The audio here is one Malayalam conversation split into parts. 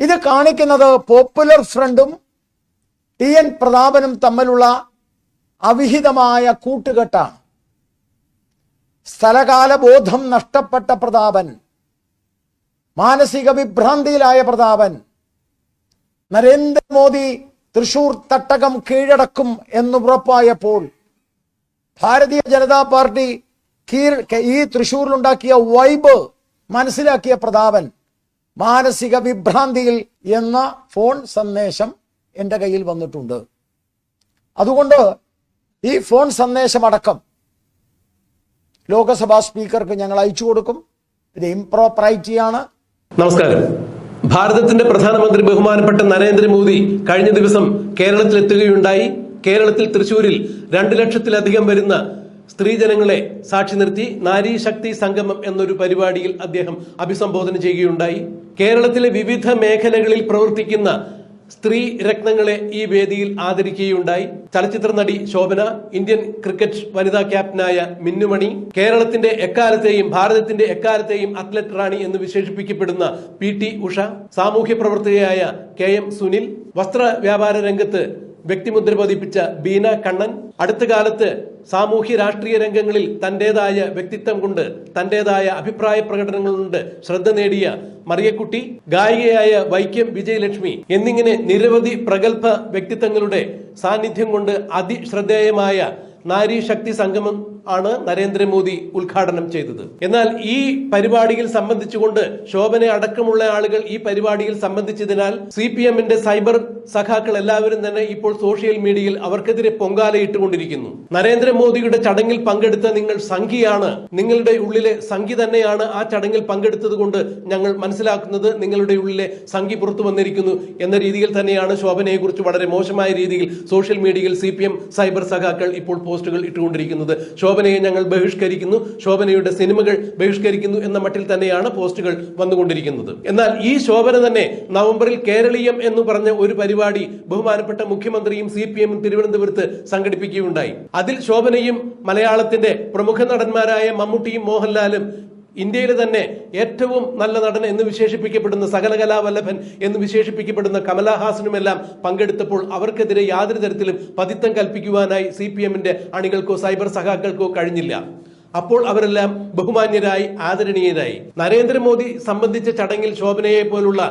ഇത് കാണിക്കുന്നത് പോപ്പുലർ ഫ്രണ്ടും ടി എൻ പ്രതാപനും തമ്മിലുള്ള അവിഹിതമായ കൂട്ടുകെട്ടാണ്. സ്ഥലകാല ബോധം നഷ്ടപ്പെട്ട പ്രതാപൻ മാനസിക വിഭ്രാന്തിയിലായ പ്രതാപൻ നരേന്ദ്രമോദി തൃശൂർ തട്ടകം കീഴടക്കും എന്നുറപ്പായപ്പോൾ ഭാരതീയ ജനതാ പാർട്ടി ഈ തൃശൂരിലുണ്ടാക്കിയ വൈബ് മനസ്സിലാക്കിയ പ്രതാപൻ മാനസിക വിഭ്രാന്തിയിൽ എന്ന ഫോൺ സന്ദേശം എന്റെ കയ്യിൽ വന്നിട്ടുണ്ട്. അതുകൊണ്ട് ഈ ഫോൺ സന്ദേശമടക്കം ലോകസഭാ സ്പീക്കർക്ക് ഞങ്ങൾ അയച്ചു കൊടുക്കും. ഇത് ഇംപ്രോപ്പറൈറ്റിയാണ് നമസ്കാരം. ഭാരതത്തിന്റെ പ്രധാനമന്ത്രി ബഹുമാനപ്പെട്ട നരേന്ദ്രമോദി കഴിഞ്ഞ ദിവസം കേരളത്തിലെത്തുകയുണ്ടായി. കേരളത്തിൽ തൃശൂരിൽ രണ്ടു ലക്ഷത്തിലധികം വരുന്ന സ്ത്രീജനങ്ങളെ സാക്ഷി നിർത്തി നാരീ ശക്തി സംഗമം എന്നൊരു പരിപാടിയിൽ അദ്ദേഹം അഭിസംബോധന ചെയ്യുകയുണ്ടായി. കേരളത്തിലെ വിവിധ മേഖലകളിൽ പ്രവർത്തിക്കുന്ന സ്ത്രീ രത്നങ്ങളെ ഈ വേദിയിൽ ആദരിക്കുകയുണ്ടായി. ചലച്ചിത്ര നടി ശോഭന ഇന്ത്യൻ ക്രിക്കറ്റ് വനിതാ ക്യാപ്റ്റനായ മിന്നുമണി കേരളത്തിന്റെ എക്കാലത്തെയും ഭാരതത്തിന്റെ എക്കാലത്തെയും അത്ലറ്റ് റാണി എന്ന് വിശേഷിപ്പിക്കപ്പെടുന്ന പി ടി ഉഷ സാമൂഹ്യ പ്രവർത്തകയായ കെ എം സുനിൽ വസ്ത്ര വ്യാപാര രംഗത്ത് വ്യക്തിമുദ്ര പതിപ്പിച്ച ബീന കണ്ണൻ അടുത്ത കാലത്ത് സാമൂഹ്യ രാഷ്ട്രീയ രംഗങ്ങളിൽ തന്റേതായ വ്യക്തിത്വം കൊണ്ട് തന്റേതായ അഭിപ്രായ പ്രകടനങ്ങൾ കൊണ്ട് ശ്രദ്ധ നേടിയ മറിയക്കുട്ടി ഗായികയായ വൈക്കം വിജയലക്ഷ്മി എന്നിങ്ങനെ നിരവധി പ്രഗത്ഭ വ്യക്തിത്വങ്ങളുടെ സാന്നിധ്യം കൊണ്ട് അതിശ്രദ്ധേയമായ നാരി ശക്തി സംഗമം ആണ് നരേന്ദ്രമോദി ഉദ്ഘാടനം ചെയ്തത്. എന്നാൽ ഈ പരിപാടിയിൽ സംബന്ധിച്ചുകൊണ്ട് ശോഭന അടക്കമുള്ള ആളുകൾ ഈ പരിപാടിയിൽ സംബന്ധിച്ചതിനാൽ സി പി എമ്മിന്റെ സൈബർ സഖാക്കൾ എല്ലാവരും തന്നെ ഇപ്പോൾ സോഷ്യൽ മീഡിയയിൽ അവർക്കെതിരെ പൊങ്കാലയിട്ടുകൊണ്ടിരിക്കുന്നു നരേന്ദ്രമോദിയുടെ ചടങ്ങിൽ പങ്കെടുത്ത നിങ്ങൾ സംഖിയാണ് നിങ്ങളുടെ ഉള്ളിലെ സംഖി തന്നെയാണ് ആ ചടങ്ങിൽ പങ്കെടുത്തത് കൊണ്ട് ഞങ്ങൾ മനസ്സിലാക്കുന്നത് നിങ്ങളുടെ ഉള്ളിലെ സംഖി പുറത്തു വന്നിരിക്കുന്നു എന്ന രീതിയിൽ തന്നെയാണ് ശോഭനയെ കുറിച്ച് വളരെ മോശമായ രീതിയിൽ സോഷ്യൽ മീഡിയയിൽ സി സൈബർ സഖാക്കൾ ഇപ്പോൾ പോസ്റ്റുകൾ ഇട്ടുകൊണ്ടിരിക്കുന്നത്. ശോഭനയെ ഞങ്ങൾ ബഹിഷ്കരിക്കുന്നു. ശോഭനയുടെ സിനിമകൾ ബഹിഷ്കരിക്കുന്നു എന്ന മട്ടിൽ തന്നെയാണ് പോസ്റ്റുകൾ വന്നുകൊണ്ടിരിക്കുന്നത്. എന്നാൽ ഈ ശോഭന തന്നെ നവംബറിൽ കേരളീയം എന്ന് പറഞ്ഞ ഒരു പരിപാടി ബഹുമാനപ്പെട്ട മുഖ്യമന്ത്രിയും സി പി എമ്മും തിരുവനന്തപുരത്ത് സംഘടിപ്പിക്കുകയുണ്ടായി. അതിൽ ശോഭനയും മലയാളത്തിന്റെ പ്രമുഖ നടന്മാരായ മമ്മൂട്ടിയും മോഹൻലാലും ഇന്ത്യയിലെ തന്നെ ഏറ്റവും നല്ല നടൻ എന്ന് വിശേഷിപ്പിക്കപ്പെടുന്ന സകലകലാവല്ലഭൻ എന്ന് വിശേഷിപ്പിക്കപ്പെടുന്ന കമലഹാസനുമെല്ലാം പങ്കെടുത്തപ്പോൾ അവർക്കെതിരെ യാതൊരു തരത്തിലും പതിത്തം കൽപ്പിക്കുവാനായി സി പി എമ്മിന്റെ അണികൾക്കോ സൈബർ സഖാക്കൾക്കോ കഴിഞ്ഞില്ല. അപ്പോൾ അവരെല്ലാം ബഹുമാന്യരായി ആദരണീയരായി. നരേന്ദ്രമോദി സംബന്ധിച്ച ചടങ്ങിൽ ശോഭനയെ പോലുള്ള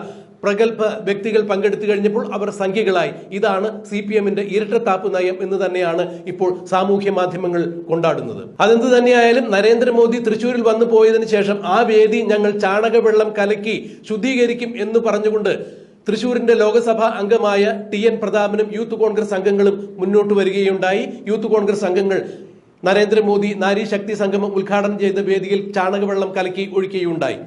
പ്രഗത്ഭ വ്യക്തികൾ പങ്കെടുത്തു കഴിഞ്ഞപ്പോൾ അവർ സംഖ്യകളായി. ഇതാണ് സി പി എമ്മിന്റെ ഇരട്ടത്താപ്പ് നയം എന്ന് തന്നെയാണ് ഇപ്പോൾ സാമൂഹ്യ മാധ്യമങ്ങൾ കൊണ്ടാടുന്നത്. അതെന്ത് തന്നെയായാലും നരേന്ദ്രമോദി തൃശൂരിൽ വന്നു പോയതിനു ശേഷം ആ വേദി ഞങ്ങൾ ചാണകവെള്ളം കലക്കി ശുദ്ധീകരിക്കും എന്ന് പറഞ്ഞുകൊണ്ട് തൃശൂരിന്റെ ലോകസഭാ അംഗമായ ടി എൻ പ്രതാപനും യൂത്ത് കോൺഗ്രസ് അംഗങ്ങളും മുന്നോട്ട് വരികയുണ്ടായി. യൂത്ത് കോൺഗ്രസ് അംഗങ്ങൾ നരേന്ദ്രമോദി നാരി ശക്തി സംഗമം ഉദ്ഘാടനം ചെയ്ത വേദിയിൽ ചാണകവെള്ളം കലക്കി ഒഴിക്കുകയുണ്ടായി.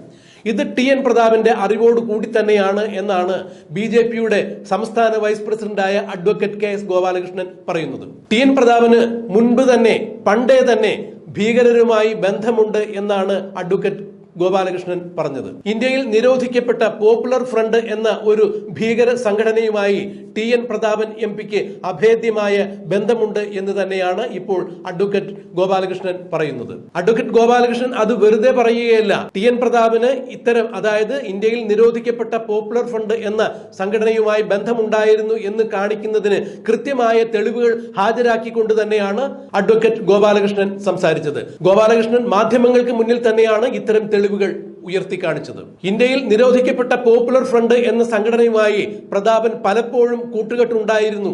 ഇത് ടി എൻ പ്രതാപിന്റെ അറിവോട് കൂടി തന്നെയാണ് എന്നാണ് ബി ജെ പിയുടെ സംസ്ഥാന വൈസ് പ്രസിഡന്റായ അഡ്വക്കേറ്റ് കെ എസ് ഗോപാലകൃഷ്ണൻ പറയുന്നത്. ടി എൻ പ്രതാപന് മുൻപ് തന്നെ പണ്ടേ തന്നെ ഭീകരരുമായി ബന്ധമുണ്ട് എന്നാണ് അഡ്വക്കേറ്റ് ഗോപാലകൃഷ്ണൻ പറഞ്ഞത്. ഇന്ത്യയിൽ നിരോധിക്കപ്പെട്ട പോപ്പുലർ ഫ്രണ്ട് എന്ന ഒരു ഭീകര സംഘടനയുമായി ടി എൻ പ്രതാപൻ എം പിക്ക് അഭേദ്യമായ ബന്ധമുണ്ട് എന്ന് തന്നെയാണ് ഇപ്പോൾ അഡ്വക്കേറ്റ് ഗോപാലകൃഷ്ണൻ പറയുന്നത്. അഡ്വക്കേറ്റ് ഗോപാലകൃഷ്ണൻ അത് വെറുതെ പറയുകയല്ല. ടി എൻ പ്രതാപന് ഇത്തരം അതായത് ഇന്ത്യയിൽ നിരോധിക്കപ്പെട്ട പോപ്പുലർ ഫ്രണ്ട് എന്ന സംഘടനയുമായി ബന്ധമുണ്ടായിരുന്നു എന്ന് കാണിക്കുന്നതിന് കൃത്യമായ തെളിവുകൾ ഹാജരാക്കിക്കൊണ്ട് തന്നെയാണ് അഡ്വക്കേറ്റ് ഗോപാലകൃഷ്ണൻ സംസാരിച്ചത്. ഗോപാലകൃഷ്ണൻ മാധ്യമങ്ങൾക്ക് മുന്നിൽ തന്നെയാണ് ഇത്തരം തെളിവുകൾ ഉയർത്തിക്കാണിച്ചത്. ഇന്ത്യയിൽ നിരോധിക്കപ്പെട്ട പോപ്പുലർ ഫ്രണ്ട് എന്ന സംഘടനയുമായി പ്രതാപൻ പലപ്പോഴും കൂട്ടുകെട്ടുണ്ടായിരുന്നു.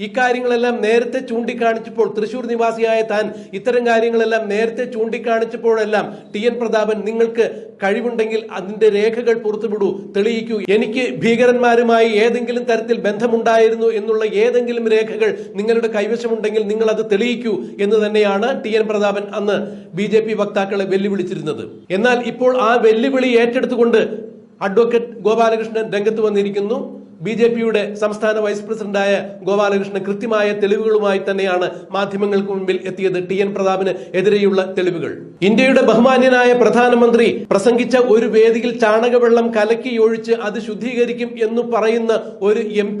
ഇക്കാര്യങ്ങളെല്ലാം നേരത്തെ ചൂണ്ടിക്കാണിച്ചപ്പോൾ തൃശൂർ നിവാസിയായ താൻ ഇത്തരം കാര്യങ്ങളെല്ലാം നേരത്തെ ചൂണ്ടിക്കാണിച്ചപ്പോഴെല്ലാം ടി എൻ പ്രതാപൻ നിങ്ങൾക്ക് കഴിവുണ്ടെങ്കിൽ അതിന്റെ രേഖകൾ പുറത്തുവിടൂ തെളിയിക്കൂ. എനിക്ക് ഭീകരന്മാരുമായി ഏതെങ്കിലും തരത്തിൽ ബന്ധമുണ്ടായിരുന്നു എന്നുള്ള ഏതെങ്കിലും രേഖകൾ നിങ്ങളുടെ കൈവശമുണ്ടെങ്കിൽ നിങ്ങൾ അത് തെളിയിക്കൂ എന്ന് തന്നെയാണ് ടി എൻ പ്രതാപൻ അന്ന് ബി വക്താക്കളെ വെല്ലുവിളിച്ചിരുന്നത്. എന്നാൽ ഇപ്പോൾ ആ വെല്ലുവിളി ഏറ്റെടുത്തുകൊണ്ട് അഡ്വക്കേറ്റ് ഗോപാലകൃഷ്ണൻ രംഗത്ത് വന്നിരിക്കുന്നു. ബി ജെ പിയുടെ സംസ്ഥാന വൈസ് പ്രസിഡന്റായ ഗോപാലകൃഷ്ണൻ കൃത്യമായ തെളിവുകളുമായി തന്നെയാണ് മാധ്യമങ്ങൾക്ക് മുമ്പിൽ എത്തിയത് ടി എൻ പ്രതാപിന് എതിരെയുള്ള തെളിവുകൾ. ഇന്ത്യയുടെ ബഹുമാന്യനായ പ്രധാനമന്ത്രി പ്രസംഗിച്ച ഒരു വേദിയിൽ ചാണകവെള്ളം കലക്കി ഒഴിച്ച് അത് ശുദ്ധീകരിക്കും എന്ന് പറയുന്ന ഒരു എം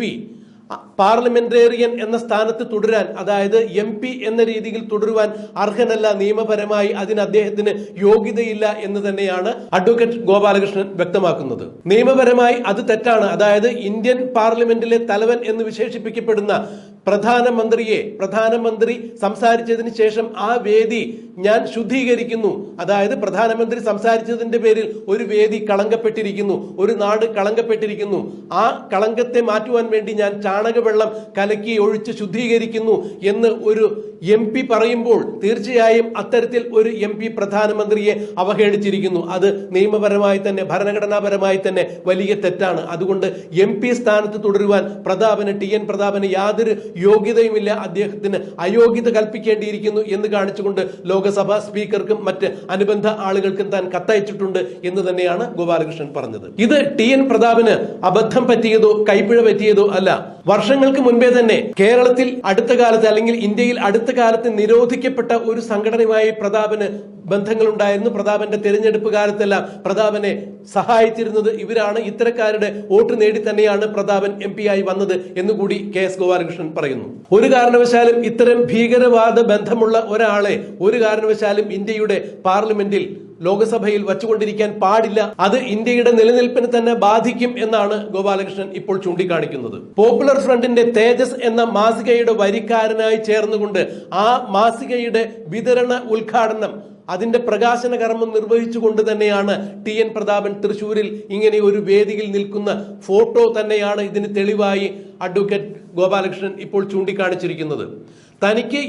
പാർലമെന്റേറിയൻ എന്ന സ്ഥാനത്ത് തുടരാൻ അതായത് എം പി എന്ന രീതിയിൽ തുടരുവാൻ അർഹനല്ല നിയമപരമായി അതിന് അദ്ദേഹത്തിന് യോഗ്യതയില്ല എന്ന് തന്നെയാണ് അഡ്വക്കേറ്റ് ഗോപാലകൃഷ്ണൻ വ്യക്തമാക്കുന്നത്. നിയമപരമായി അത് തെറ്റാണ്. അതായത് ഇന്ത്യൻ പാർലമെന്റിലെ തലവൻ എന്ന് വിശേഷിപ്പിക്കപ്പെടുന്ന പ്രധാനമന്ത്രിയെ പ്രധാനമന്ത്രി സംസാരിച്ചതിന് ശേഷം ആ വേദി ഞാൻ ശുദ്ധീകരിക്കുന്നു. അതായത് പ്രധാനമന്ത്രി സംസാരിച്ചതിന്റെ പേരിൽ ഒരു വേദി കളങ്കപ്പെട്ടിരിക്കുന്നു ഒരു നാട് കളങ്കപ്പെട്ടിരിക്കുന്നു. ആ കളങ്കത്തെ മാറ്റുവാൻ വേണ്ടി ഞാൻ ചാണകവെള്ളം കലക്കി ഒഴിച്ച് ശുദ്ധീകരിക്കുന്നു എന്ന് ഒരു എം പി പറയുമ്പോൾ തീർച്ചയായും അത്തരത്തിൽ ഒരു എം പി പ്രധാനമന്ത്രിയെ അവഹേളിച്ചിരിക്കുന്നു. അത് നിയമപരമായി തന്നെ ഭരണഘടനാപരമായി തന്നെ വലിയ തെറ്റാണ്. അതുകൊണ്ട് എം പി സ്ഥാനത്ത് തുടരുവാൻ പ്രതാപന് ടി എൻ പ്രതാപന് യാതൊരു യോഗ്യതയുമില്ല. അദ്ദേഹത്തിന് അയോഗ്യത കൽപ്പിക്കേണ്ടിയിരിക്കുന്നു എന്ന് കാണിച്ചുകൊണ്ട് ലോക്സഭാ സ്പീക്കർക്കും മറ്റ് അനുബന്ധ ആളുകൾക്കും താൻ കത്തയച്ചിട്ടുണ്ട് എന്ന് തന്നെയാണ് ഗോപാലകൃഷ്ണൻ പറഞ്ഞത്. ഇത് ടി എൻ പ്രതാപന് അബദ്ധം പറ്റിയതോ കൈപ്പിഴ പറ്റിയതോ അല്ല. വർഷങ്ങൾക്ക് മുൻപേ തന്നെ കേരളത്തിൽ അടുത്ത കാലത്ത് അല്ലെങ്കിൽ ഇന്ത്യയിൽ അടുത്ത കാലത്ത് നിരോധിക്കപ്പെട്ട ഒരു സംഘടനയുമായി പ്രതാപന് ബന്ധങ്ങളുണ്ടായിരുന്നു. പ്രതാപന്റെ തെരഞ്ഞെടുപ്പ് കാലത്തെല്ലാം പ്രതാപനെ സഹായിച്ചിരുന്നത് ഇവരാണ്. ഇത്തരക്കാരുടെ വോട്ട് നേടി തന്നെയാണ് പ്രതാപൻ എം ആയി വന്നത് എന്നുകൂടി കെ എസ് ഗോപാലകൃഷ്ണൻ പറയുന്നു. ഒരു കാരണവശാലും ഇത്തരം ഭീകരവാദ ബന്ധമുള്ള ഒരാളെ ഒരു കാരണവശാലും ഇന്ത്യയുടെ പാർലമെന്റിൽ ലോകസഭയിൽ വച്ചുകൊണ്ടിരിക്കാൻ പാടില്ല. അത് ഇന്ത്യയുടെ നിലനിൽപ്പിന് തന്നെ ബാധിക്കും എന്നാണ് ഗോപാലകൃഷ്ണൻ ഇപ്പോൾ ചൂണ്ടിക്കാണിക്കുന്നത്. പോപ്പുലർ ഫ്രണ്ടിന്റെ തേജസ് എന്ന മാസികയുടെ വരിക്കാരനായി ചേർന്നുകൊണ്ട് ആ മാസികയുടെ വിതരണ ഉദ്ഘാടനം അതിന്റെ പ്രകാശന കർമ്മം നിർവഹിച്ചുകൊണ്ട് തന്നെയാണ് ടി എൻ പ്രതാപൻ തൃശൂരിൽ ഇങ്ങനെ ഒരു വേദിയിൽ നിൽക്കുന്ന ഫോട്ടോ തന്നെയാണ് ഇതിന് തെളിവായി അഡ്വക്കേറ്റ് ഗോപാലകൃഷ്ണൻ ഇപ്പോൾ ചൂണ്ടിക്കാണിച്ചിരിക്കുന്നത്. തനിക്ക്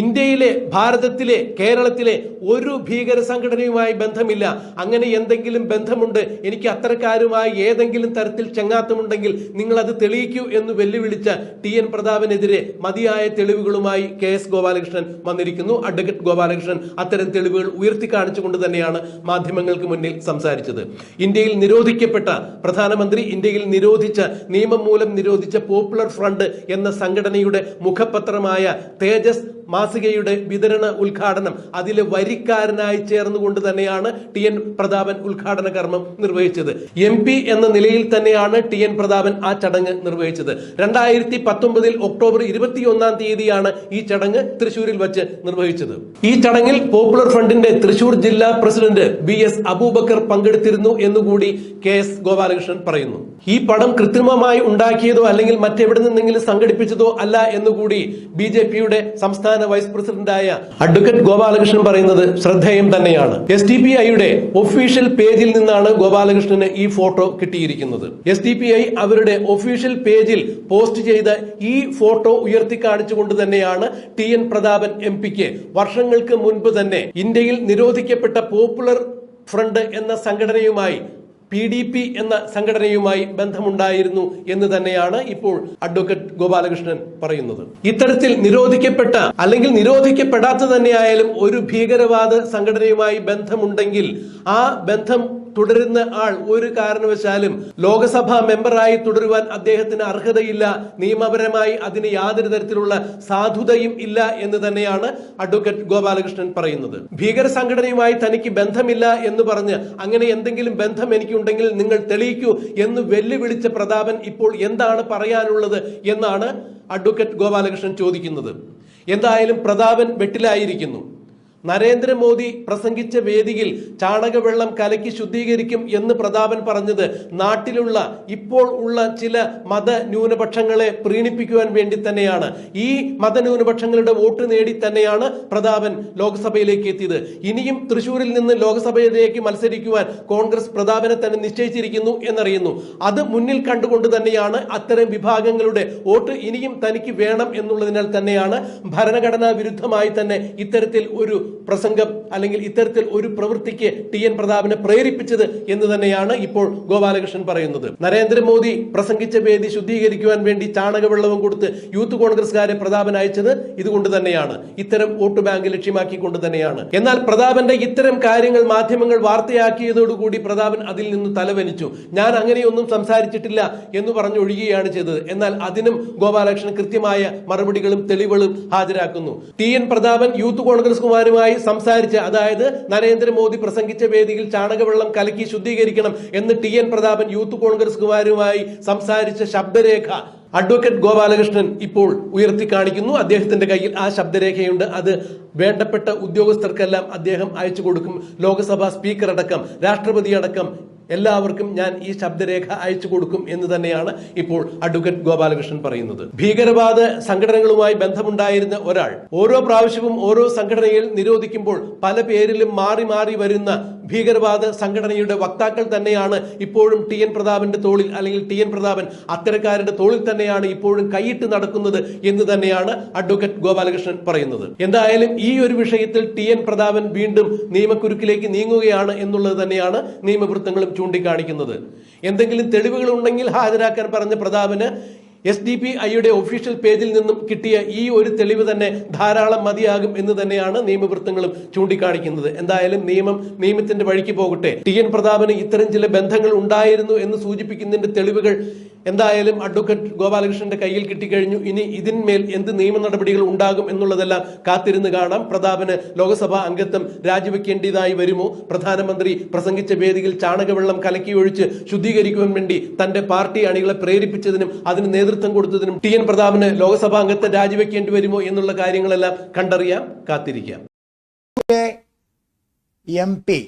ഇന്ത്യയിലെ ഭാരതത്തിലെ കേരളത്തിലെ ഒരു ഭീകര സംഘടനയുമായി ബന്ധമില്ല. അങ്ങനെ എന്തെങ്കിലും ബന്ധമുണ്ട് എനിക്ക് അത്തരക്കാരുമായി ഏതെങ്കിലും തരത്തിൽ ചങ്ങാത്തമുണ്ടെങ്കിൽ നിങ്ങൾ അത് തെളിയിക്കൂ എന്ന് വെല്ലുവിളിച്ച ടി എൻ പ്രതാപനെതിരെ മതിയായ തെളിവുകളുമായി കെ എസ് ഗോപാലകൃഷ്ണൻ വന്നിരിക്കുന്നു. അഡ്വക്കേറ്റ് ഗോപാലകൃഷ്ണൻ അത്തരം തെളിവുകൾ ഉയർത്തി കാണിച്ചുകൊണ്ട് തന്നെയാണ് മാധ്യമങ്ങൾക്ക് മുന്നിൽ സംസാരിച്ചത്. ഇന്ത്യയിൽ നിരോധിക്കപ്പെട്ട പ്രധാനമന്ത്രി ഇന്ത്യയിൽ നിരോധിച്ച നിയമം മൂലം നിരോധിച്ച പോപ്പുലർ ഫ്രണ്ട് എന്ന സംഘടനയുടെ മുഖപത്രമായ തേജസ് മാസികയുടെ വിതരണ ഉദ്ഘാടനം അതിലെ വരിക്കാരനായി ചേർന്നുകൊണ്ട് തന്നെയാണ് ടി എൻ പ്രതാപൻ ഉദ്ഘാടന കർമ്മം നിർവഹിച്ചത്. എം പി എന്ന നിലയിൽ തന്നെയാണ് ടി എൻ പ്രതാപൻ ആ ചടങ്ങ് നിർവഹിച്ചത്. രണ്ടായിരത്തി പത്തൊമ്പതിൽ ഒക്ടോബർ ഇരുപത്തിയൊന്നാം തീയതിയാണ് ഈ ചടങ്ങ് തൃശൂരിൽ വച്ച് നിർവഹിച്ചത്. ഈ ചടങ്ങിൽ പോപ്പുലർ ഫ്രണ്ടിന്റെ തൃശൂർ ജില്ലാ പ്രസിഡന്റ് ബി എസ് അബൂബക്കർ പങ്കെടുത്തിരുന്നു എന്നുകൂടി കെ എസ് ഗോപാലകൃഷ്ണൻ പറയുന്നു. ഈ പടം കൃത്രിമമായി ഉണ്ടാക്കിയതോ അല്ലെങ്കിൽ മറ്റെവിടെ നിന്നെങ്കിലും സംഘടിപ്പിച്ചതോ അല്ല എന്നുകൂടി ബി ജെ പിയുടെ സംസ്ഥാന വൈസ് പ്രസിഡന്റായ അഡ്വക്കേറ്റ് ഗോപാലകൃഷ്ണൻ പറയുന്നത് ശ്രദ്ധേയം തന്നെയാണ്. എസ് ഡി പി ഐയുടെ ഒഫീഷ്യൽ പേജിൽ നിന്നാണ് ഗോപാലകൃഷ്ണന് ഈ ഫോട്ടോ കിട്ടിയിരിക്കുന്നത്. എസ് ഡി പി ഐ അവരുടെ ഒഫീഷ്യൽ പേജിൽ പോസ്റ്റ് ചെയ്ത ഈ ഫോട്ടോ ഉയർത്തി കാണിച്ചുകൊണ്ട് തന്നെയാണ് ടി എൻ പ്രതാപൻ എം പിക്ക് വർഷങ്ങൾക്ക് മുൻപ് തന്നെ ഇന്ത്യയിൽ നിരോധിക്കപ്പെട്ട പോപ്പുലർ ഫ്രണ്ട് എന്ന സംഘടനയുമായി പി ഡി പി എന്ന സംഘടനയുമായി ബന്ധമുണ്ടായിരുന്നു എന്ന് തന്നെയാണ് ഇപ്പോൾ അഡ്വക്കേറ്റ് ഗോപാലകൃഷ്ണൻ പറയുന്നത്. ഇത്തരത്തിൽ നിരോധിക്കപ്പെട്ട അല്ലെങ്കിൽ നിരോധിക്കപ്പെടാത്ത തന്നെയായാലും ഒരു ഭീകരവാദ സംഘടനയുമായി ബന്ധമുണ്ടെങ്കിൽ ആ ബന്ധം തുടരുന്ന ആൾ ഒരു കാരണവശാലും ലോകസഭാ മെമ്പറായി തുടരുവാൻ അദ്ദേഹത്തിന് അർഹതയില്ല. നിയമപരമായി അതിന് യാതൊരു തരത്തിലുള്ള സാധുതയും ഇല്ല എന്ന് തന്നെയാണ് അഡ്വക്കേറ്റ് ഗോപാലകൃഷ്ണൻ പറയുന്നത്. ഭീകര സംഘടനയുമായി തനിക്ക് ബന്ധമില്ല എന്ന് പറഞ്ഞ് അങ്ങനെ എന്തെങ്കിലും ബന്ധം എനിക്കുണ്ടെങ്കിൽ നിങ്ങൾ തെളിയിക്കൂ എന്ന് വെല്ലുവിളിച്ച പ്രതാപൻ ഇപ്പോൾ എന്താണ് പറയാനുള്ളത് എന്നാണ് അഡ്വക്കേറ്റ് ഗോപാലകൃഷ്ണൻ ചോദിക്കുന്നത്. എന്തായാലും പ്രതാപൻ വെട്ടിലായിരിക്കുന്നു. നരേന്ദ്രമോദി പ്രസംഗിച്ച വേദിയിൽ ചാണകവെള്ളം കലക്കി ശുദ്ധീകരിക്കും എന്ന് പ്രതാപൻ പറഞ്ഞത് നാട്ടിലുള്ള ഇപ്പോൾ ഉള്ള ചില മത ന്യൂനപക്ഷങ്ങളെ പ്രീണിപ്പിക്കുവാൻ വേണ്ടി തന്നെയാണ്. ഈ മത ന്യൂനപക്ഷങ്ങളുടെ വോട്ട് നേടി തന്നെയാണ് പ്രതാപൻ ലോക്സഭയിലേക്ക് എത്തിയത്. ഇനിയും തൃശൂരിൽ നിന്ന് ലോക്സഭയിലേക്ക് മത്സരിക്കുവാൻ കോൺഗ്രസ് പ്രതാപനെ തന്നെ നിശ്ചയിച്ചിരിക്കുന്നു എന്നറിയുന്നു. അത് മുന്നിൽ കണ്ടുകൊണ്ട് തന്നെയാണ് അത്തരം വിഭാഗങ്ങളുടെ വോട്ട് ഇനിയും തനിക്ക് വേണം എന്നുള്ളതിനാൽ തന്നെയാണ് ഭരണഘടനാ വിരുദ്ധമായി തന്നെ ഇത്തരത്തിൽ ഒരു പ്രസംഗം അല്ലെങ്കിൽ ഇത്തരത്തിൽ ഒരു പ്രവൃത്തിക്ക് ടി എൻ പ്രതാപിനെ പ്രേരിപ്പിച്ചത് എന്ന് തന്നെയാണ് ഇപ്പോൾ ഗോപാലകൃഷ്ണൻ പറയുന്നത്. നരേന്ദ്രമോദി പ്രസംഗിച്ച വേദി ശുദ്ധീകരിക്കുവാൻ വേണ്ടി ചാണകവെള്ളവും കൊടുത്ത് യൂത്ത് കോൺഗ്രസ്കാരെ പ്രതാപൻ അയച്ചത് ഇതുകൊണ്ട് തന്നെയാണ്. ഇത്തരം വോട്ട് ബാങ്ക് ലക്ഷ്യമാക്കിക്കൊണ്ട് തന്നെയാണ്. എന്നാൽ പ്രതാപന്റെ ഇത്തരം കാര്യങ്ങൾ മാധ്യമങ്ങൾ വാർത്തയാക്കിയതോടുകൂടി പ്രതാപൻ അതിൽ നിന്ന് തലവനിച്ചു. ഞാൻ അങ്ങനെയൊന്നും സംസാരിച്ചിട്ടില്ല എന്ന് പറഞ്ഞൊഴിയുകയാണ് ചെയ്തത്. എന്നാൽ അതിനും ഗോപാലകൃഷ്ണൻ കൃത്യമായ മറുപടികളും തെളിവുകളും ഹാജരാക്കുന്നു. T N Prathapan youth Congress കുമാരുമായി സംസാരിച്ച് അതായത് നരേന്ദ്രമോദി പ്രസംഗിച്ച വേദിയിൽ ചാണകവെള്ളം കലക്കി ശുദ്ധീകരിക്കണം എന്ന് T N Prathapan youth Congress കുമാരുമായി സംസാരിച്ച ശബ്ദരേഖ അഡ്വക്കേറ്റ് ഗോപാലകൃഷ്ണൻ ഇപ്പോൾ ഉയർത്തി കാണിക്കുന്നു. അദ്ദേഹത്തിന്റെ കയ്യിൽ ആ ശബ്ദരേഖയുണ്ട്. അത് വേണ്ടപ്പെട്ട ഉദ്യോഗസ്ഥർക്കെല്ലാം അദ്ദേഹം അയച്ചു കൊടുക്കും. ലോക്സഭാ സ്പീക്കർ അടക്കം രാഷ്ട്രപതി അടക്കം എല്ലാവർക്കും ഞാൻ ഈ ശബ്ദരേഖ അയച്ചു കൊടുക്കും എന്ന് തന്നെയാണ് ഇപ്പോൾ അഡ്വക്കേറ്റ് ഗോപാലകൃഷ്ണൻ പറയുന്നത്. ഭീകരവാദ സംഘടനകളുമായി ബന്ധമുണ്ടായിരുന്ന ഒരാൾ ഓരോ പ്രാവശ്യവും ഓരോ സംഘടനയിൽ നിരോധിക്കുമ്പോൾ പല പേരിലും മാറി മാറി വരുന്ന ഭീകരവാദ സംഘടനയുടെ വക്താക്കൾ തന്നെയാണ് ഇപ്പോഴും ടി എൻ പ്രതാപന്റെ തോളിൽ അല്ലെങ്കിൽ ടി എൻ പ്രതാപൻ അത്തരക്കാരുടെ തോളിൽ തന്നെയാണ് ഇപ്പോഴും കൈയിട്ട് നടക്കുന്നത് എന്ന് തന്നെയാണ് അഡ്വക്കേറ്റ് ഗോപാലകൃഷ്ണൻ പറയുന്നത്. എന്തായാലും ഈ ഒരു വിഷയത്തിൽ ടി എൻ പ്രതാപൻ വീണ്ടും നിയമക്കുരുക്കിലേക്ക് നീങ്ങുകയാണ് എന്നുള്ളത് തന്നെയാണ് നിയമവൃത്തങ്ങളും ചൂണ്ടിക്കാണിക്കുന്നത്. എന്തെങ്കിലും തെളിവുകൾ ഉണ്ടെങ്കിൽ ഹാജരാക്കാൻ പറഞ്ഞ പ്രതാപന് എസ് ഡി പി ഐയുടെ ഒഫീഷ്യൽ പേജിൽ നിന്നും കിട്ടിയ ഈ ഒരു തെളിവ് തന്നെ ധാരാളം മതിയാകും എന്ന് തന്നെയാണ് നിയമവൃത്തങ്ങളും ചൂണ്ടിക്കാണിക്കുന്നത്. എന്തായാലും നിയമം നിയമത്തിന്റെ വഴിക്ക് പോകട്ടെ. ടി എൻ പ്രതാപന് ഇത്തരം ചില ബന്ധങ്ങൾ ഉണ്ടായിരുന്നു എന്ന് സൂചിപ്പിക്കുന്നതിന്റെ തെളിവുകൾ എന്തായാലും അഡ്വക്കേറ്റ് ഗോപാലകൃഷ്ണന്റെ കയ്യിൽ കിട്ടിക്കഴിഞ്ഞു. ഇനി ഇതിന്മേൽ എന്ത് നിയമ നടപടികൾ ഉണ്ടാകും എന്നുള്ളതെല്ലാം കാത്തിരുന്ന് കാണാം. പ്രതാപന് ലോക്സഭാ അംഗത്വം രാജിവെക്കേണ്ടതായി വരുമോ? പ്രധാനമന്ത്രി പ്രസംഗിച്ച വേദിയിൽ ചാണകവെള്ളം കലക്കി ഒഴിച്ച് ശുദ്ധീകരിക്കുവാൻ വേണ്ടി തന്റെ പാർട്ടി അണികളെ പ്രേരിപ്പിച്ചതിനും അതിന് നേതൃത്വം കൊടുത്തതിനും ടി എൻ പ്രതാപന് ലോക്സഭാ അംഗത്വം രാജിവെക്കേണ്ടി വരുമോ എന്നുള്ള കാര്യങ്ങളെല്ലാം കണ്ടറിയാം കാത്തിരിക്കാം. എം പി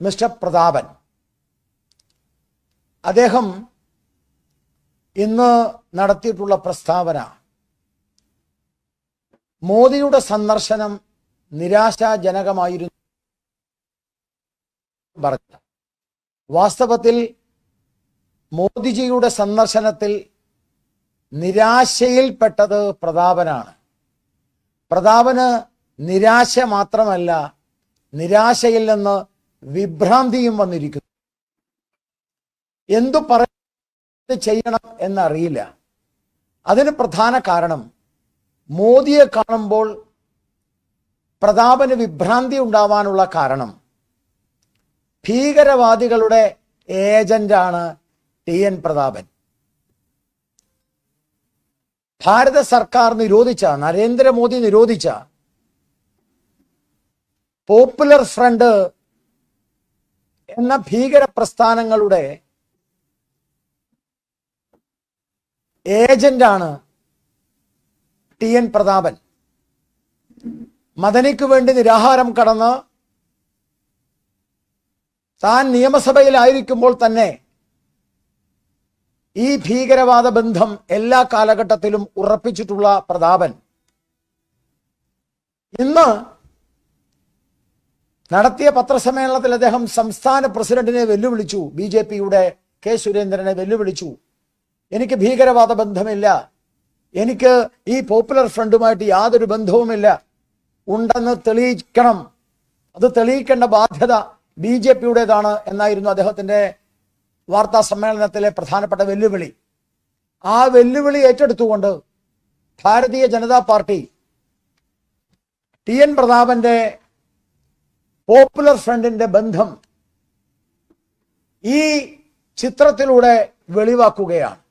മിസ്റ്റർ പ്രതാപൻ അദ്ദേഹം ഇന്ന് നടത്തിയിട്ടുള്ള പ്രസ്താവന മോദിയുടെ സന്ദർശനം നിരാശാജനകമായിരുന്നു പറഞ്ഞു വാസ്തവത്തിൽ മോദിജിയുടെ സന്ദർശനത്തിൽ നിരാശയിൽപ്പെട്ടത് പ്രതാപനാണ്. പ്രതാപന് നിരാശ മാത്രമല്ല നിരാശയിൽ നിന്ന് വിഭ്രാന്തിയും വന്നിരിക്കുന്നു. എന്തു പറ ചെയ്യണം എന്നറിയില്ല. അതിന് പ്രധാന കാരണം മോദിയെ കാണുമ്പോൾ പ്രതാപന് വിഭ്രാന്തി ഉണ്ടാവാനുള്ള കാരണം. ഭീകരവാദികളുടെ ഏജന്റാണ് ടി എൻ പ്രതാപൻ. ഭാരത സർക്കാർ നിരോധിച്ച നരേന്ദ്രമോദി നിരോധിച്ച പോപ്പുലർ ഫ്രണ്ട് എന്ന ഭീകര പ്രസ്ഥാനങ്ങളുടെ ഏജന്റാണ് ടി എൻ പ്രതാപൻ. മദനിക്ക് വേണ്ടി നിരാഹാരം കടന്ന് താൻ നിയമസഭയിലായിരിക്കുമ്പോൾ തന്നെ ഈ ഭീകരവാദ ബന്ധം എല്ലാ കാലഘട്ടത്തിലും ഉറപ്പിച്ചിട്ടുള്ള പ്രതാപൻ. ഇന്ന് നടത്തിയ പത്രസമ്മേളനത്തിൽ അദ്ദേഹം സംസ്ഥാന പ്രസിഡന്റിനെ വെല്ലുവിളിച്ചു ബി ജെ പിയുടെ കെ സുരേന്ദ്രനെ വെല്ലുവിളിച്ചു. എനിക്ക് ഭീകരവാദ ബന്ധമില്ല. എനിക്ക് ഈ പോപ്പുലർ ഫ്രണ്ടുമായിട്ട് യാതൊരു ബന്ധവുമില്ല. ഉണ്ടെന്ന് തെളിയിക്കണം. അത് തെളിയിക്കേണ്ട ബാധ്യത ബി ജെ പിയുടേതാണ് എന്നായിരുന്നു അദ്ദേഹത്തിന്റെ വാർത്താ സമ്മേളനത്തിലെ പ്രധാനപ്പെട്ട വെല്ലുവിളി. ആ വെല്ലുവിളി ഏറ്റെടുത്തുകൊണ്ട് Bharatiya Janata party T N പ്രതാപന്റെ popular ഫ്രണ്ടിന്റെ ബന്ധം ഈ ചിത്രത്തിലൂടെ വെളിവാക്കുകയാണ്.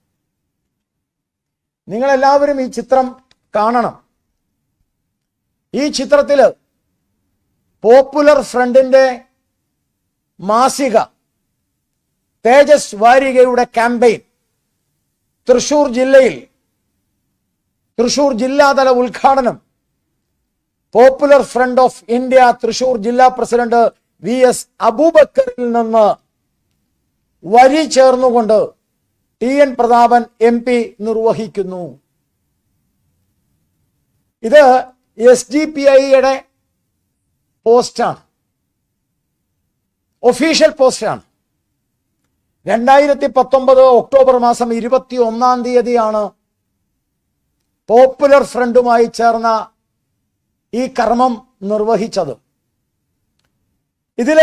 നിങ്ങൾ എല്ലാവരും ഈ ചിത്രം കാണണം. ഈ ചിത്രത്തിൽ പോപ്പുലർ ഫ്രണ്ടിന്റെ മാസിക തേജസ് വാരികയുടെ ക്യാമ്പയിൻ തൃശൂർ ജില്ലയിൽ തൃശൂർ ജില്ലാതല ഉദ്ഘാടനം popular front of India Thrissur ജില്ലാ പ്രസിഡന്റ് വി എസ് അബൂബക്കറിൽ നിന്ന് വരി ചേർന്നുകൊണ്ട് T N Prathapan M P നിർവഹിക്കുന്നു. ഇത് എസ് ഡി പി ഐയുടെ പോസ്റ്റാണ്. ഒഫീഷ്യൽ പോസ്റ്റാണ്. രണ്ടായിരത്തി പത്തൊമ്പത് ഒക്ടോബർ മാസം ഇരുപത്തി ഒന്നാം തീയതിയാണ് പോപ്പുലർ ഫ്രണ്ടുമായി ചേർന്ന ഈ കർമ്മം നിർവഹിച്ചത്. ഇതിൽ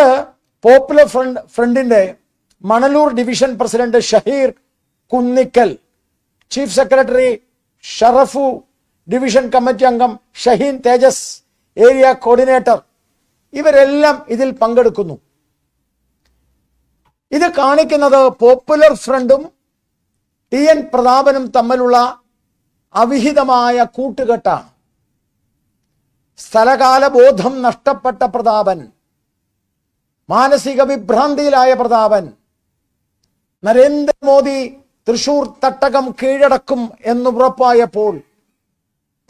പോപ്പുലർ ഫ്രണ്ട് ഫ്രണ്ടിന്റെ Manalur division president Shaheer Kunnikkal chief secretary Sharafu division committee അംഗം ഷഹീൻ തേജസ് ഏരിയ കോർഡിനേറ്റർ. ഇവരെല്ലാം ഇതിൽ പങ്കെടുക്കുന്നു. ഇത് കാണിക്കുന്നത് പോപ്പുലർ ഫ്രണ്ടും ടി എൻ പ്രതാപനും തമ്മിലുള്ള അവിഹിതമായ കൂട്ടുകെട്ടാണ്. സ്ഥലകാല ബോധം നഷ്ടപ്പെട്ട പ്രതാപൻ മാനസിക വിഭ്രാന്തിയിലായ പ്രതാപൻ നരേന്ദ്രമോദി തൃശൂർ തട്ടകം കീഴടക്കും എന്നുറപ്പായപ്പോൾ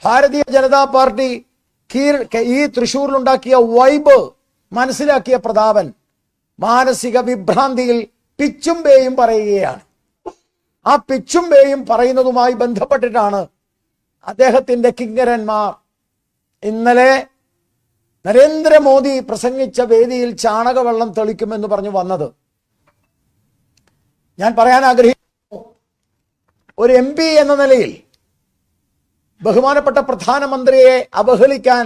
ഭാരതീയ ജനതാ പാർട്ടി ഈ തൃശൂരിലുണ്ടാക്കിയ വൈബ് മനസ്സിലാക്കിയ പ്രതാപൻ മാനസിക വിഭ്രാന്തിയിൽ പിച്ചും പേയും പറയുകയാണ്. ആ പിച്ചും പേയും പറയുന്നതുമായി ബന്ധപ്പെട്ടിട്ടാണ് അദ്ദേഹത്തിന്റെ കിങ്കരന്മാർ ഇന്നലെ നരേന്ദ്രമോദി പ്രസംഗിച്ച വേദിയിൽ ചാണകവെള്ളം തെളിക്കുമെന്ന് പറഞ്ഞു വന്നത്. ഞാൻ പറയാൻ ആഗ്രഹിക്കുന്നു ഒരു എം പി എന്ന നിലയിൽ ബഹുമാനപ്പെട്ട പ്രധാനമന്ത്രിയെ അവഹേളിക്കാൻ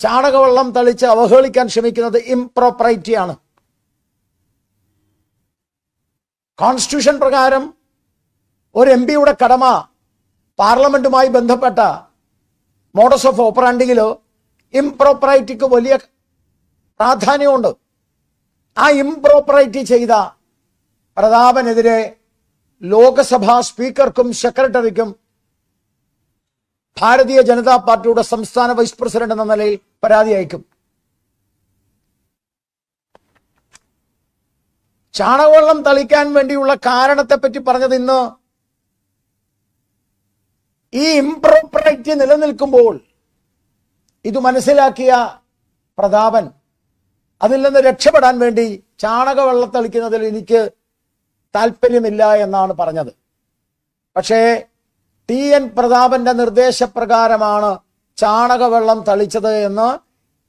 ചാണകവെള്ളം തളിച്ച് അവഹേളിക്കാൻ ശ്രമിക്കുന്നത് ഇംപ്രോപ്പറൈറ്റിയാണ് കോൺസ്റ്റിറ്റ്യൂഷൻ പ്രകാരം ഒരു എം പിയുടെ കടമ പാർലമെന്റുമായി ബന്ധപ്പെട്ട മോഡസ് ഓഫ് ഓപ്പറാണ്ടിയിലോ ഇംപ്രോപ്പറൈറ്റിക്ക് വലിയ പ്രാധാന്യമുണ്ട്. ആ ഇംപ്രോപ്പറൈറ്റി ചെയ്ത പ്രതാപനെതിരെ ലോകസഭാ സ്പീക്കർക്കും സെക്രട്ടറിക്കും ഭാരതീയ ജനതാ പാർട്ടിയുടെ സംസ്ഥാന വൈസ് പ്രസിഡന്റ് എന്ന നിലയിൽ പരാതി അയക്കും. ചാണകവെള്ളം തളിക്കാൻ വേണ്ടിയുള്ള കാരണത്തെപ്പറ്റി പറഞ്ഞത് ഇന്ന് ഈ ഇംപ്രോപ്പറൈറ്റി നിലനിൽക്കുമ്പോൾ ഇത് മനസ്സിലാക്കിയ പ്രതാപൻ അതിൽ നിന്ന് രക്ഷപ്പെടാൻ വേണ്ടി ചാണകവെള്ളം തളിക്കുന്നതിൽ എനിക്ക് താല്പര്യമില്ല എന്നാണ് പറഞ്ഞത്. പക്ഷേ ടി എൻ പ്രതാപന്റെ നിർദ്ദേശപ്രകാരമാണ് ചാണകവെള്ളം തളിച്ചത് എന്ന്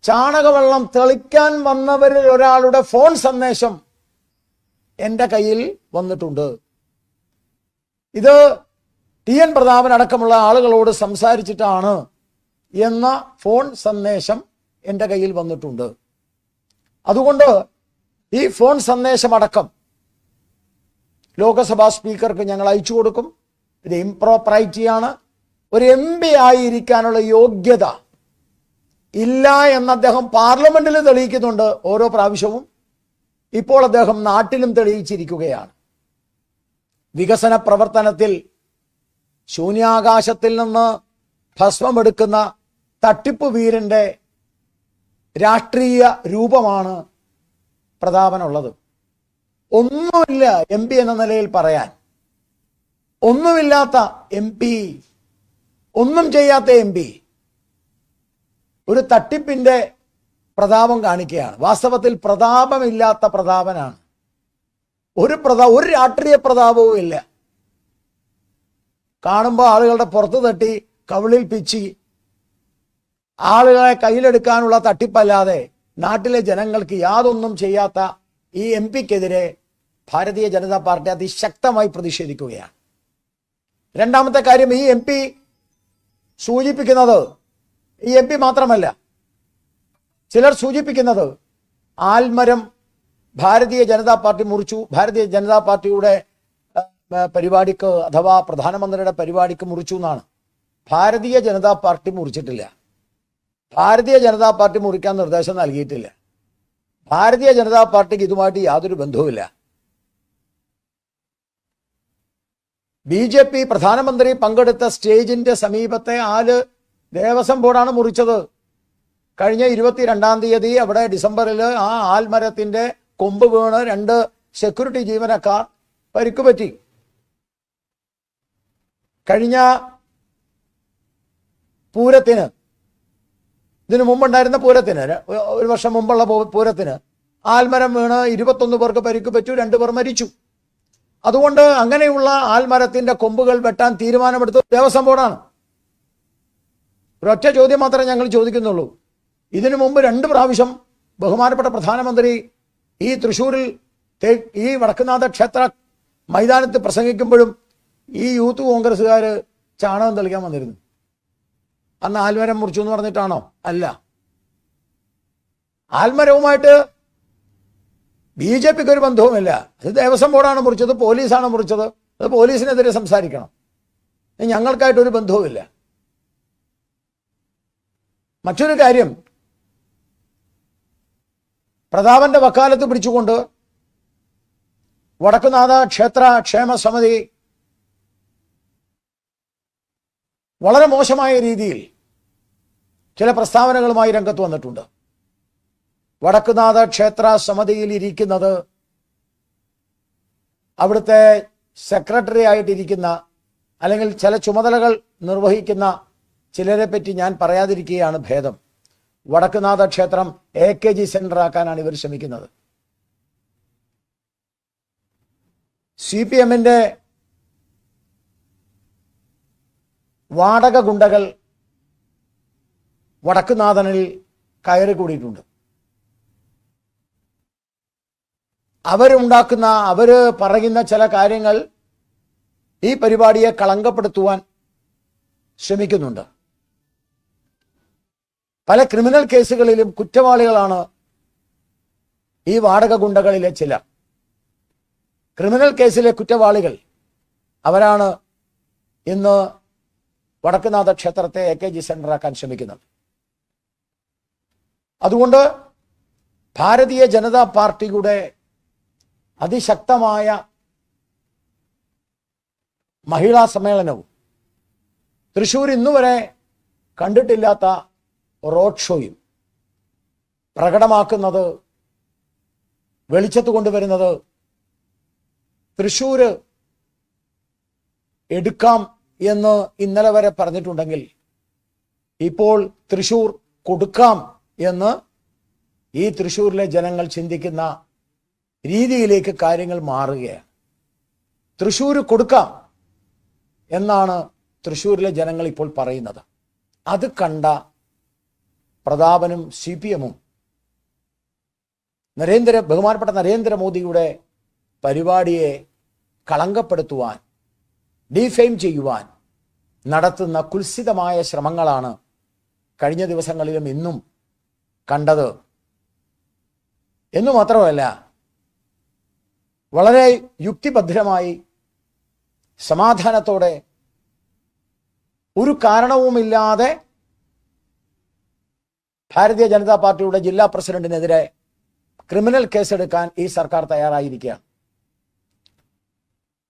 ചാണകവെള്ളം തെളിക്കാൻ വന്നവരിൽ ഒരാളുടെ ഫോൺ സന്ദേശം എന്റെ കയ്യിൽ വന്നിട്ടുണ്ട്. ഇത് ടി എൻ പ്രതാപൻ അടക്കമുള്ള ആളുകളോട് സംസാരിച്ചിട്ടാണ് എന്ന ഫോൺ സന്ദേശം എന്റെ കയ്യിൽ വന്നിട്ടുണ്ട്. അതുകൊണ്ട് ഈ ഫോൺ സന്ദേശമടക്കം ലോകസഭാ സ്പീക്കർക്ക് ഞങ്ങൾ അയച്ചു കൊടുക്കും. ഇത് ഇംപ്രോപ്പറൈറ്റിയാണ് ഒരു എം പി ആയിരിക്കാനുള്ള യോഗ്യത ഇല്ല എന്ന് അദ്ദേഹം പാർലമെന്റിൽ തെളിയിക്കുന്നുണ്ട് ഓരോ പ്രാവശ്യവും. ഇപ്പോൾ അദ്ദേഹം നാട്ടിലും തെളിയിച്ചിരിക്കുകയാണ്. വികസന പ്രവർത്തനത്തിൽ ശൂന്യാകാശത്തിൽ നിന്ന് ഭസ്മമെടുക്കുന്ന തട്ടിപ്പ് വീരന്റെ രാഷ്ട്രീയ രൂപമാണ് പ്രതാപനുള്ളത്. ഒന്നുമില്ല എം പി എന്ന നിലയിൽ പറയാൻ. ഒന്നുമില്ലാത്ത എം പി ഒന്നും ചെയ്യാത്ത എം പി ഒരു തട്ടിപ്പിന്റെ പ്രതാപം കാണിക്കുകയാണ്. വാസ്തവത്തിൽ പ്രതാപമില്ലാത്ത പ്രതാപനാണ്. ഒരു പ്രതാ ഒരു രാഷ്ട്രീയ പ്രതാപവും ഇല്ല. കാണുമ്പോൾ ആളുകളുടെ പുറത്ത് തട്ടി കവിളിൽ പിച്ചി ആളുകളെ കയ്യിലെടുക്കാനുള്ള തട്ടിപ്പല്ലാതെ നാട്ടിലെ ജനങ്ങൾക്ക് യാതൊന്നും ചെയ്യാത്ത ഈ എം പിക്കെതിരെ ഭാരതീയ ജനതാ പാർട്ടി അതിശക്തമായി പ്രതിഷേധിക്കുകയാണ്. രണ്ടാമത്തെ കാര്യം ഈ എം പി സൂചിപ്പിക്കുന്നത് ഈ എം പി മാത്രമല്ല ചിലർ സൂചിപ്പിക്കുന്നത് ആൽമരം ഭാരതീയ ജനതാ പാർട്ടി മുറിച്ചു. ഭാരതീയ ജനതാ പാർട്ടിയുടെ പരിപാടിക്ക് അഥവാ പ്രധാനമന്ത്രിയുടെ പരിപാടിക്ക് മുറിച്ചു എന്നാണ്. ഭാരതീയ ജനതാ പാർട്ടി മുറിച്ചിട്ടില്ല. ഭാരതീയ ജനതാ പാർട്ടി മുറിക്കാൻ നിർദ്ദേശം നൽകിയിട്ടില്ല. ഭാരതീയ ജനതാ പാർട്ടിക്ക് ഇതുമായിട്ട് യാതൊരു ബന്ധവുമില്ല. ബി ജെ പി പ്രധാനമന്ത്രി പങ്കെടുത്ത സ്റ്റേജിന്റെ സമീപത്തെ ആൽ ദേവസ്വം ബോർഡാണ് മുറിച്ചത്. കഴിഞ്ഞ ഇരുപത്തിരണ്ടാം തീയതി അവിടെ ഡിസംബറിൽ ആ ആൽമരത്തിന്റെ കൊമ്പ് വീണ് രണ്ട് സെക്യൂരിറ്റി ജീവനക്കാർ പരിക്കുപറ്റി. കഴിഞ്ഞ പൂരത്തിന് ഇതിനു മുമ്പുണ്ടായിരുന്ന പൂരത്തിന് ഒരു വർഷം മുമ്പുള്ള പൂരത്തിന് ആൽമരം വീണ് ഇരുപത്തൊന്ന് പേർക്ക് പരിക്ക് പറ്റു രണ്ടു പേർ മരിച്ചു. അതുകൊണ്ട് അങ്ങനെയുള്ള ആൽമരത്തിന്റെ കൊമ്പുകൾ വെട്ടാൻ തീരുമാനമെടുത്തത് ദേവസ്വം ബോർഡാണ്. ഒരൊറ്റ ചോദ്യം മാത്രമേ ഞങ്ങൾ ചോദിക്കുന്നുള്ളൂ. ഇതിനു മുമ്പ് രണ്ട് പ്രാവശ്യം ബഹുമാനപ്പെട്ട പ്രധാനമന്ത്രി ഈ തൃശ്ശൂരിൽ ഈ വടക്കുനാഥ ക്ഷേത്ര മൈതാനത്ത് പ്രസംഗിക്കുമ്പോഴും ഈ യൂത്ത് കോൺഗ്രസ്സുകാർ ചാണകം തെളിക്കാൻ വന്നിരുന്നു. അന്ന് ആൽമരം മുറിച്ചു എന്ന് പറഞ്ഞിട്ടാണോ? അല്ല. ആൽമരവുമായിട്ട് ബി ജെ പിക്ക് ഒരു ബന്ധവുമില്ല. അത് ദേവസ്വം ബോർഡാണ് മുറിച്ചത് പോലീസാണ് മുറിച്ചത്. അത് പോലീസിനെതിരെ സംസാരിക്കണം. ഞങ്ങൾക്കായിട്ടൊരു ബന്ധവുമില്ല. മറ്റൊരു കാര്യം പ്രതാപന്റെ വക്കാലത്ത് പിടിച്ചുകൊണ്ട് വടക്കുനാഥ ക്ഷേത്ര ക്ഷേമ സമിതി വളരെ മോശമായ രീതിയിൽ ചില പ്രസ്താവനകളുമായി രംഗത്ത് വന്നിട്ടുണ്ട്. വടക്കുനാഥ ക്ഷേത്ര സമിതിയിൽ ഇരിക്കുന്നത് അവിടുത്തെ സെക്രട്ടറി ആയിട്ടിരിക്കുന്ന അല്ലെങ്കിൽ ചില ചുമതലകൾ നിർവഹിക്കുന്ന ചിലരെ പറ്റി ഞാൻ പറയാതിരിക്കുകയാണ് ഭേദം. വടക്കുനാഥ ക്ഷേത്രം എ കെ ജി സെന്റർ ആക്കാനാണ് ഇവർ ശ്രമിക്കുന്നത്. സി പി എമ്മിന്റെ വാടക ഗുണ്ടകൾ വടക്കുനാഥനിൽ കയറി കൂടിയിട്ടുണ്ട്. അവരുണ്ടാക്കുന്ന അവർ പറയുന്ന ചില കാര്യങ്ങൾ ഈ പരിപാടിയെ കളങ്കപ്പെടുത്തുവാൻ ശ്രമിക്കുന്നുണ്ട്. പല ക്രിമിനൽ കേസുകളിലും കുറ്റവാളികളാണ് ഈ വാടക ഗുണ്ടകളിലെ ചില ക്രിമിനൽ കേസിലെ കുറ്റവാളികൾ അവരാണ് ഇന്ന് വടക്കുനാഥ ക്ഷേത്രത്തെ എ കെ ജി സെന്ററാക്കാൻ ശ്രമിക്കുന്നത്. അതുകൊണ്ട് ഭാരതീയ ജനതാ പാർട്ടിയുടെ അതിശക്തമായ മഹിളാ സമ്മേളനവും. തൃശ്ശൂർ ഇന്നുവരെ കണ്ടിട്ടില്ലാത്ത റോഡ് ഷോയും പ്രകടമാക്കുന്നത് വെളിച്ചത്ത് കൊണ്ടുവരുന്നത് തൃശ്ശൂര് എടുക്കാം എന്ന് ഇന്നലെ വരെ പറഞ്ഞിട്ടുണ്ടെങ്കിൽ ഇപ്പോൾ തൃശ്ശൂർ കൊടുക്കാം എന്ന് ഈ തൃശ്ശൂരിലെ ജനങ്ങൾ ചിന്തിക്കുന്ന രീതിയിലേക്ക് കാര്യങ്ങൾ മാറുകയാണ്. തൃശ്ശൂർ കൊടുക്കാം എന്നാണ് തൃശ്ശൂരിലെ ജനങ്ങൾ ഇപ്പോൾ പറയുന്നത്. അത് കണ്ട പ്രതാപനും സി പി എമ്മും നരേന്ദ്ര ബഹുമാനപ്പെട്ട നരേന്ദ്രമോദിയുടെ പരിപാടിയെ കളങ്കപ്പെടുത്തുവാൻ ഡീഫെയിം ചെയ്യുവാൻ നടത്തുന്ന കുൽസിതമായ ശ്രമങ്ങളാണ് കഴിഞ്ഞ ദിവസങ്ങളിലും ഇന്നും കണ്ടത്. എന്നു മാത്രമല്ല വളരെ യുക്തിഭദ്രമായി സമാധാനത്തോടെ ഒരു കാരണവുമില്ലാതെ ഭാരതീയ ജനതാ പാർട്ടിയുടെ ജില്ലാ പ്രസിഡന്റിനെതിരെ ക്രിമിനൽ കേസെടുക്കാൻ ഈ സർക്കാർ തയ്യാറായിരിക്കുകയാണ്.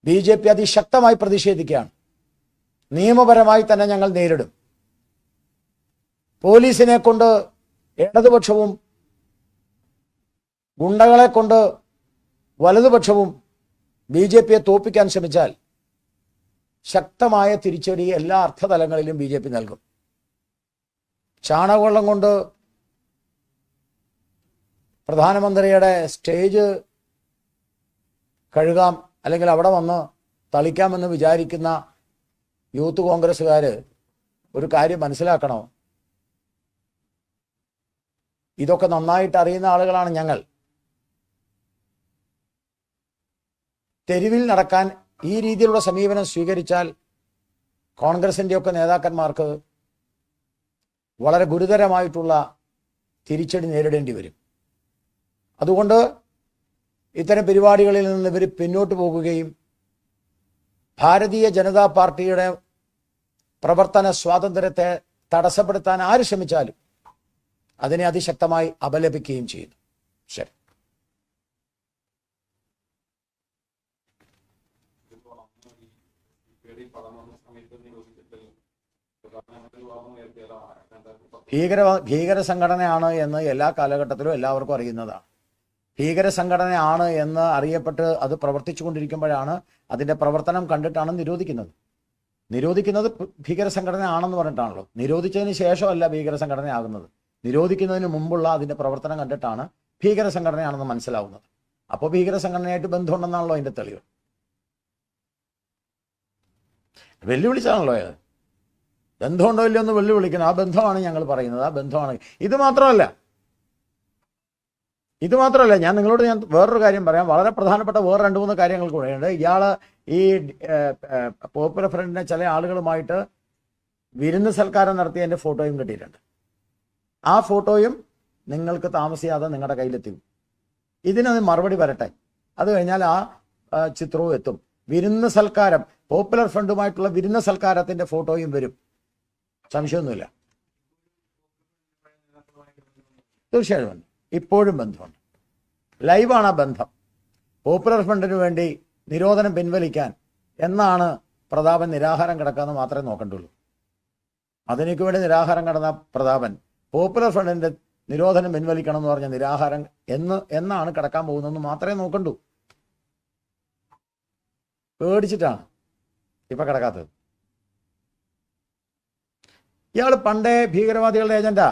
ബി ജെ പി അതിശക്തമായി പ്രതിഷേധിക്കുകയാണ്. നിയമപരമായി തന്നെ ഞങ്ങൾ നേരിടും. പോലീസിനെ കൊണ്ട് ഇടതുപക്ഷവും ഗുണ്ടകളെ കൊണ്ട് വലതുപക്ഷവും ബി ജെ പിയെ തോപ്പിക്കാൻ ശ്രമിച്ചാൽ ശക്തമായ തിരിച്ചടി എല്ലാ അർത്ഥതലങ്ങളിലും ബി ജെ പി നൽകും. ചാണകവെള്ളം കൊണ്ട് പ്രധാനമന്ത്രിയുടെ സ്റ്റേജ് കഴുകാം അല്ലെങ്കിൽ അവിടെ വന്ന് തളിക്കാമെന്ന് വിചാരിക്കുന്ന യൂത്ത് കോൺഗ്രസ്സുകാർ ഒരു കാര്യം മനസ്സിലാക്കണം? ഇതൊക്കെ നന്നായിട്ട് അറിയുന്ന ആളുകളാണ് ഞങ്ങൾ. തെരുവിൽ നടക്കാൻ ഈ രീതിയിലുള്ള സമീപനം സ്വീകരിച്ചാൽ കോൺഗ്രസിന്റെ ഒക്കെ നേതാക്കന്മാർക്ക് വളരെ ഗുരുതരമായിട്ടുള്ള തിരിച്ചടി നേരിടേണ്ടി വരും. അതുകൊണ്ട് ഇത്തരം പരിപാടികളിൽ നിന്ന് ഇവർ പിന്നോട്ട് പോകുകയും ഭാരതീയ ജനതാ പാർട്ടിയുടെ പ്രവർത്തന സ്വാതന്ത്ര്യത്തെ തടസ്സപ്പെടുത്താൻ ആര് ശ്രമിച്ചാലും അതിനെ അതിശക്തമായി അപലപിക്കുകയും ചെയ്യുന്നു. ശരി. ഭീകര ഭീകര സംഘടനയാണ് എന്ന് എല്ലാ കാലഘട്ടത്തിലും എല്ലാവർക്കും അറിയുന്നതാണ്. ഭീകര സംഘടനയാണ് എന്ന് അറിയപ്പെട്ട് അത് പ്രവർത്തിച്ചു കൊണ്ടിരിക്കുമ്പോഴാണ് അതിന്റെ പ്രവർത്തനം കണ്ടിട്ടാണ് നിരോധിക്കുന്നത്. നിരോധിക്കുന്നത് ഭീകര സംഘടന ആണെന്ന് പറഞ്ഞിട്ടാണല്ലോ. നിരോധിച്ചതിന് ശേഷമല്ല ഭീകര സംഘടന ആകുന്നത് നിരോധിക്കുന്നതിന് മുമ്പുള്ള അതിന്റെ പ്രവർത്തനം കണ്ടിട്ടാണ് ഭീകര സംഘടനയാണെന്ന് മനസ്സിലാവുന്നത്. അപ്പോൾ ഭീകര സംഘടനയായിട്ട് ബന്ധമുണ്ടെന്നാണല്ലോ അതിന്റെ തെളിവ്. വെല്ലുവിളിച്ചാണല്ലോ അത്. ബന്ധമുണ്ടോ ഇല്ലയോ എന്ന് വെള്ളി വിളിക്കണം ആ ബന്ധമാണ് ഞങ്ങൾ പറയുന്നത്. ആ ബന്ധമാണ്. ഇത് മാത്രമല്ല ഇത് മാത്രമല്ല ഞാൻ നിങ്ങളോട് ഞാൻ വേറൊരു കാര്യം പറയാം. വളരെ പ്രധാനപ്പെട്ട വേറെ രണ്ട് മൂന്ന് കാര്യങ്ങൾ കൂടെയുണ്ട്. ഇയാൾ ഈ പോപ്പുലർ ഫ്രണ്ടിനെ ചില ആളുകളുമായിട്ട് വിരുന്ന് സൽക്കാരം നടത്തിയതിന്റെ ഫോട്ടോയും കിട്ടിയിട്ടുണ്ട് ആ ഫോട്ടോയും നിങ്ങൾക്ക് താമസിയാതെ നിങ്ങളുടെ കയ്യിലെത്തും ഇതിനത് മറുപടി വരട്ടെ. അത് കഴിഞ്ഞാൽ ആ, ചിത്രവും എത്തും. വിരുന്ന് സൽക്കാരം പോപ്പുലർ ഫ്രണ്ടുമായിട്ടുള്ള വിരുന്ന് സൽക്കാരത്തിന്റെ ഫോട്ടോയും വരും. സംശയമൊന്നുമില്ല. തീർച്ചയായും ഉണ്ട് ഇപ്പോഴും ബന്ധമുണ്ട്. ലൈവാണ് ആ ബന്ധം. പോപ്പുലർ ഫ്രണ്ടിന് വേണ്ടി നിരോധനം പിൻവലിക്കാൻ എന്നാണ് പ്രതാപൻ നിരാഹാരം കിടക്കാന്ന് മാത്രമേ നോക്കണ്ടുള്ളൂ. അതിനേക്ക് വേണ്ടി നിരാഹാരം കിടന്ന പ്രതാപൻ പോപ്പുലർ ഫ്രണ്ടിന്റെ നിരോധനം പിൻവലിക്കണം എന്ന് പറഞ്ഞ നിരാഹാരം എന്ന് എന്നാണ് കിടക്കാൻ പോകുന്നതെന്ന് മാത്രമേ നോക്കണ്ടൂ. പേടിച്ചിട്ടാണ് ഇപ്പൊ കിടക്കാത്തത്. ഇയാൾ പണ്ടേ ഭീകരവാദികളുടെ ഏജന്റാ.